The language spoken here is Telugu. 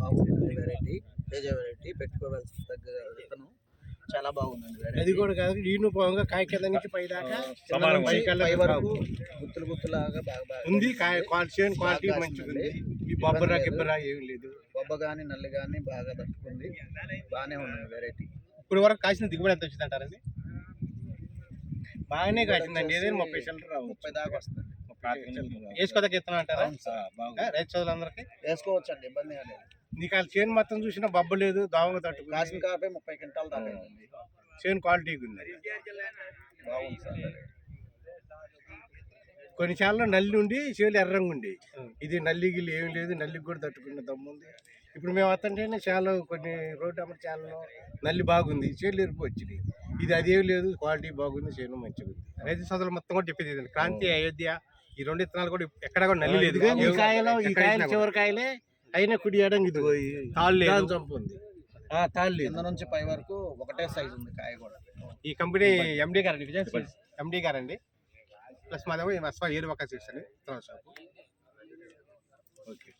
బాగుంది. వెరైటీ తేజ వెరైటీ పెట్టుకోవాల్సి తగ్గ విత్తనం చాలా బాగుందండి అది కూడా కాదు యూనిఫామ్గా కాయ కింద నుంచి పై దాకా పై వరకు గుత్తులు గుత్తులాగా బాగా బాగా ఉంది కాయ క్వాలిటీ క్వాలిటీ కాసిందండి. ఈ బొబ్బరా గిబ్బరా ఏం లేదు. బొబ్బ కానీ నల్లి కానీ బాగా తట్టుకుంది. బాగానే ఉంది వెరైటీ ఇప్పుడు వరకు కాసిన దిగుబడి ఎంత వచ్చింది అంటారండి? బాగానే కాసిందండి. ఏదైనా ముప్పై సెంటర్ రావు ముప్పై దాకా వస్తుంది వేసుకోదగ్గ ఇత్తనం అంటారా? రైతు సోదరులందరికీ? వేసుకోవచ్చు అండి ఇబ్బంది ఏం లేదు. నీకు ఆ చేను మొత్తం చూసినా బొబ్బ లేదు దోమగా తట్టుకుంది. కాపే ముప్పై క్వింటాల్ దాకా ఉంది చేను క్వాలిటీగా ఉంది కొన్ని చాలలో నల్లి ఉండి చేలు ఎర్రంగా ఉండి. ఇది నల్లి గిల్లి ఏం లేదు నల్లికి కూడా తట్టుకునే దమ్ము ఉంది. ఇప్పుడు మేము వస్తుంటేనే చాలా కొన్ని రోడ్డు అమ్మటి చాలలో నల్లి బాగుంది చేలు ఎరుపు వచ్చింది ఇది అదేం లేదు క్వాలిటీ బాగుంది చేను మంచిగా ఉంది. రైతు సోదరులు మొత్తం కూడా చెప్పేది. క్రాంతి అయోధ్య ఈ రెండు ఇత్తనాలు కూడా ఎక్కడ కూడా నల్లి లేదు. ఇదిగో ఈ కాయలో ఈ కాయలు చివరి కాయలే అయినా కుడి ఏడం ఇది తాళ్ళు లేదు. చంపు ఉంది. తాళ్ళు లేదు. కింద నుంచి పై వరకు ఒకటే సైజు ఉంది కాయ కూడా. ఈ కంపెనీ ఎండి గారండి విజయ్ ఎండి గారండి ప్లస్ మాదేమో ఈ మస్వా ఏరు ఒక సీట్స్ అండి షాపు ఓకే